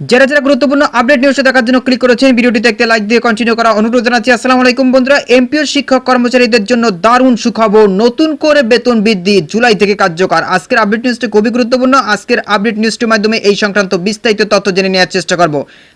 যারা যারা গুরুত্বপূর্ণ আপডেট নিউজ দেখার জন্য ক্লিক করেছেন ভিডিওটি দেখতে লাইক দিয়ে কন্টিনিউ করা অনুরোধ জানাচ্ছি। আসসালামু আলাইকুম বন্ধুরা এমপিও শিক্ষক কর্মচারীদের জন্য দারুণ সুখবর, নতুন করে বেতন বৃদ্ধি জুলাই থেকে কার্যকর। আজকের আপডেট নিউজটি খুবই গুরুত্বপূর্ণ। আজকের আপডেট নিউজটির মাধ্যমে এই সংক্রান্ত বিস্তারিত তথ্য জেনে নেওয়ার চেষ্টা করব।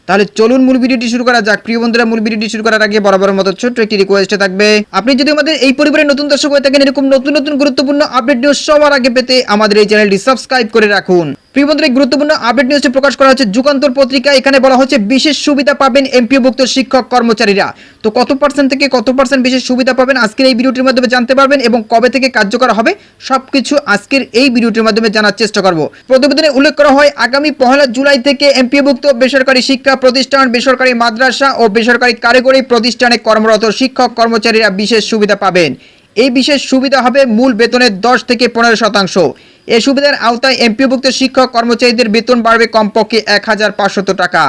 তাহলে চলুন মূল ভিডিওটি শুরু করা যাক। প্রিয় বন্ধুরা, মূল ভিডিওটি শুরু করার আগে বরাবর মতো ছোট্ট একটি রিকোয়েস্ট থাকবে, আপনি যদি আমাদের এই পরিবারের নতুন দর্শক হয়ে থাকেন, এরকম নতুন নতুন গুরুত্বপূর্ণ আপডেট নিউজ সবার আগে পেতে আমাদের এই চ্যানেলটি সাবস্ক্রাইব করে রাখুন। প্রিয় বন্ধুরা গুরুত্বপূর্ণ আপডেট নিউজটি প্রকাশ করা হচ্ছে যুগান্তর পত্রিকা এখানে বলা হচ্ছে, বিশেষ সুবিধা পাবেন এমপিওভুক্ত শিক্ষক কর্মচারীরা। তো কত পার্সেন্ট থেকে কত পার্সেন্ট বিশেষ সুবিধা পাবেন আজকের এই ভিডিওটির মাধ্যমে জানতে পারবেন এবং কবে থেকে কার্যকর হবে সবকিছু আজকের এই ভিডিওটির মাধ্যমে জানার চেষ্টা করব। প্রতিবেদনে উল্লেখ করা হয়, আগামী পহেলা জুলাই থেকে এমপিওভুক্ত বেসরকারি শিক্ষা প্রতিষ্ঠান, বেসরকারি মাদ্রাসা ও বেসরকারি কারিগরি প্রতিষ্ঠানে কর্মরত শিক্ষক কর্মচারীরা বিশেষ সুবিধা পাবেন। এই বিশেষ সুবিধা হবে মূল বেতনের দশ থেকে পনেরো শতাংশ। এ সুবিধার আওতায় এমপিভুক্ত শিক্ষক কর্মচারীদের বেতন বাড়বে কমপক্ষে এক হাজার পাঁচশত টাকা।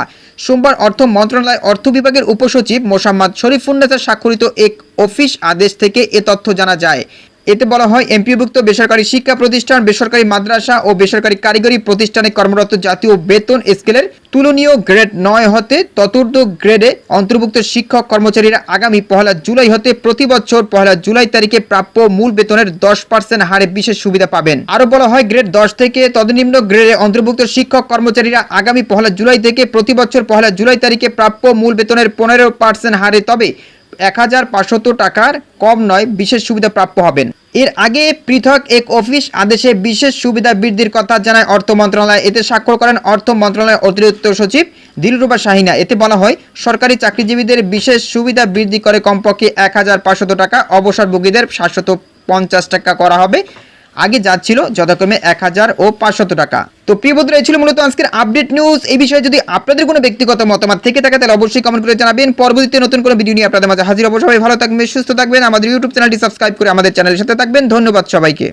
সোমবার অর্থ মন্ত্রণালয় অর্থ বিভাগের উপসচিব মোসাম্মদ শরীফুন্নেসা স্বাক্ষরিত এক অফিস আদেশ থেকে এ তথ্য জানা যায়। এতে বলা হয়, এমপিওভুক্ত বেসরকারি শিক্ষা প্রতিষ্ঠান, বেসরকারি মাদ্রাসা ও বেসরকারি কারিগরি প্রতিষ্ঠানে কর্মরত জাতীয় বেতন স্কেলের তুলনীয় গ্রেড নয় হতে চতুর্থ গ্রেডে অন্তর্ভুক্ত শিক্ষক কর্মচারীরা আগামী পহেলা জুলাই হতে প্রতি বছর পহেলা জুলাই তারিখে প্রাপ্য মূল বেতনের দশ পার্সেন্ট হারে বিশেষ সুবিধা পাবেন। আরও বলা হয়, গ্রেড দশ থেকে তদনিম্ন গ্রেডে অন্তর্ভুক্ত শিক্ষক কর্মচারীরা আগামী পহেলা জুলাই থেকে প্রতি বছর পহেলা জুলাই তারিখে প্রাপ্য মূল বেতনের পনেরো পার্সেন্ট হারে, তবে এক হাজার পাঁচশত টাকার কম নয়, বিশেষ সুবিধা প্রাপ্য হবেন। এর আগে পৃথক এক অফিস আদেশে বিশেষ সুবিধা বৃদ্ধির কথা জানায় অর্থ মন্ত্রণালয়। এতে স্বাক্ষর করেন অর্থ মন্ত্রণালয়ের অতিরিক্ত সচিব দিলরুবা শাহিনা। এতে বলা হয়, সরকারি চাকরিজীবীদের বিশেষ সুবিধা বৃদ্ধি করে কমপক্ষে এক হাজার পাঁচশত টাকা, অবসরভোগীদের সাতশত পঞ্চাশ টাকা করা হবে। আগে যাচ্ছিল যথাক্রমে এক হাজার ও পাঁচশত টাকা। তো প্রিয় বন্ধুরা, এই ছিল মূলত আজকের আপডেট নিউজ এই বিষয়ে যদি আপনাদের কোনো ব্যক্তিগত মতামত থেকে থাকে, তাহলে অবশ্যই কমেন্ট করে জানাবেন। পরবর্তীতে নতুন কোনো ভিডিও নিয়ে আপনাদের মাঝে হাজির অবশ্যই ভালো থাকবেন, সুস্থ থাকবেন। আমাদের ইউটিউব চ্যানেলটি সাবস্ক্রাইব করে আমাদের চ্যানেলের সাথে থাকবেন। ধন্যবাদ সবাইকে।